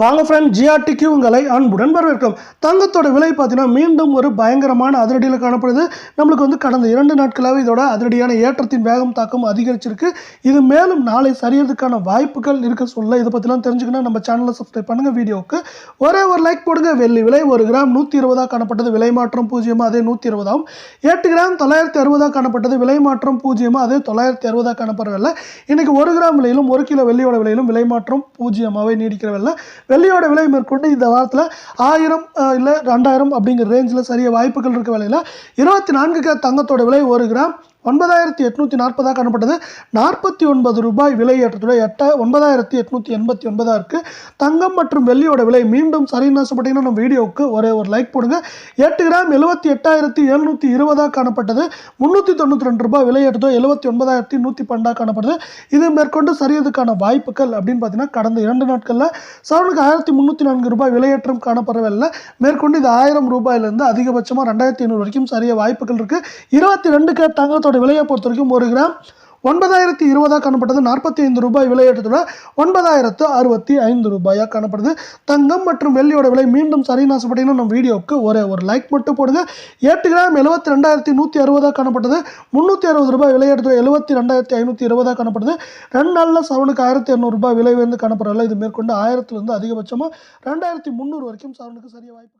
வாங்க ஃப்ரெண்ட் ஜிஆர்டிக்கு உங்களை அன்புடன் வரவேற்கும். தங்கத்தோட விலை பார்த்தீங்கன்னா மீண்டும் ஒரு பயங்கரமான அதிரடியில் காணப்படுது. நம்மளுக்கு வந்து கடந்த இரண்டு நாட்களாக இதோட அதிரடியான ஏற்றத்தின் வேகம் தாக்கம் அதிகரிச்சிருக்கு. இது மேலும் நாளை சரியறதுக்கான வாய்ப்புகள் இருக்க. சொல்ல இதை பற்றிலாம் தெரிஞ்சுக்கணும் நம்ம சேனலை சப்ஸ்கிரைப் பண்ணுங்கள் வீடியோவுக்கு. ஒரே ஒரு லைக் போடுங்க. வெள்ளி விலை ஒரு கிராம் நூற்றி இருபதாக காணப்பட்டது. விலை மாற்றம் பூஜ்ஜியமாக அதே நூற்றி இருபதாகும் எட்டு கிராம் தொள்ளாயிரத்தி அறுபதாக காணப்பட்டது. விலை மாற்றம் பூஜ்ஜியமாக அதே தொள்ளாயிரத்தி அறுபதாக காணப்படவில்லை இன்றைக்கி ஒரு கிராம் விலையிலும் ஒரு கிலோ வெள்ளியோட விலையிலும் விலை மாற்றம் பூஜ்ஜியமாகவே நீடிக்கிறவில்லை. வெள்ளியோட விலை மேற்கொண்டு இந்த வாரத்தில் ஆயிரம் இல்லை ரெண்டாயிரம் அப்படிங்கிற ரேஞ்சில் சரிய வாய்ப்புகள் இருக்க விலையில் இருபத்தி நான்கு கே தங்கத்தோட விலை ஒரு கிராம் ஒன்பதாயிரத்தி எட்நூற்றி நாற்பதாக காணப்பட்டது. நாற்பத்தி ஒன்பது ரூபாய் விலை ஏற்றத்துடைய எட்ட ஒன்பதாயிரத்தி எட்நூற்றி எண்பத்தி ஒன்பதாக இருக்குது தங்கம் மற்றும் வெள்ளியோட விலை மீண்டும் சரின்னு ஆசைப்பட்டீங்கன்னா நம்ம வீடியோவுக்கு ஒரே ஒரு லைக் போடுங்க. எட்டு கிராம் எழுபத்தி எட்டாயிரத்தி எழுநூற்றி இருபதாக காணப்பட்டது. முந்நூற்றி தொண்ணூற்றி ரெண்டு ரூபாய் விலை ஏற்றத்தோ எழுபத்தி ஒன்பதாயிரத்தி நூற்றி பன்னெண்டாக காணப்படுது. இது மேற்கொண்டு சரியதுக்கான வாய்ப்புகள் அப்படின்னு பார்த்தீங்கன்னா கடந்த இரண்டு நாட்களில் சவரனுக்கு ஆயிரத்தி முந்நூற்றி நான்கு ரூபாய் விலையேற்றம் காணப்படவில்லை. மேற்கொண்டு இது ஆயிரம் ரூபாயிலிருந்து அதிகபட்சமாக ரெண்டாயிரத்தி ஐநூறு வரைக்கும் சரிய வாய்ப்புகள் இருக்குது இருபத்தி ரெண்டு கே தங்கத்தோட விலையை பொறுத்த வரைக்கும் ஒரு கிராம் ஒன்பதாயிரத்தி இருபதாக காணப்பட்டது. நாற்பத்தி ஐந்து ரூபாய் விலையேற்றத்தோட ஒன்பதாயிரத்து அறுபத்தி ஐந்து ரூபாயாக காணப்படுது. தங்கம் மற்றும் வெள்ளியோட விலை மீண்டும் சரின்னு ஆசைப்பட்டீங்கன்னா நம்ம வீடியோவுக்கு ஒரே ஒரு லைக் மட்டும் போடுங்க. எட்டு கிராம் எழுபத்தி ரெண்டாயிரத்தி நூற்றி அறுபதாக காணப்பட்டது. முந்நூற்றி அறுபது ரூபாய் விலையேற்றத்தோட எழுபத்தி ரெண்டாயிரத்தி ஐநூற்றி இருபதாக காணப்படுது. ரெண்டு நாளில் சவனுக்கு ஆயிரத்தி இரநூறுபா விலை வந்து காணப்படுறதில்ல இது மேற்கொண்டு ஆயிரத்துலேருந்து அதிகபட்சமாக ரெண்டாயிரத்தி முந்நூறு வரைக்கும் சவனுக்கு சரிய வாய்ப்பு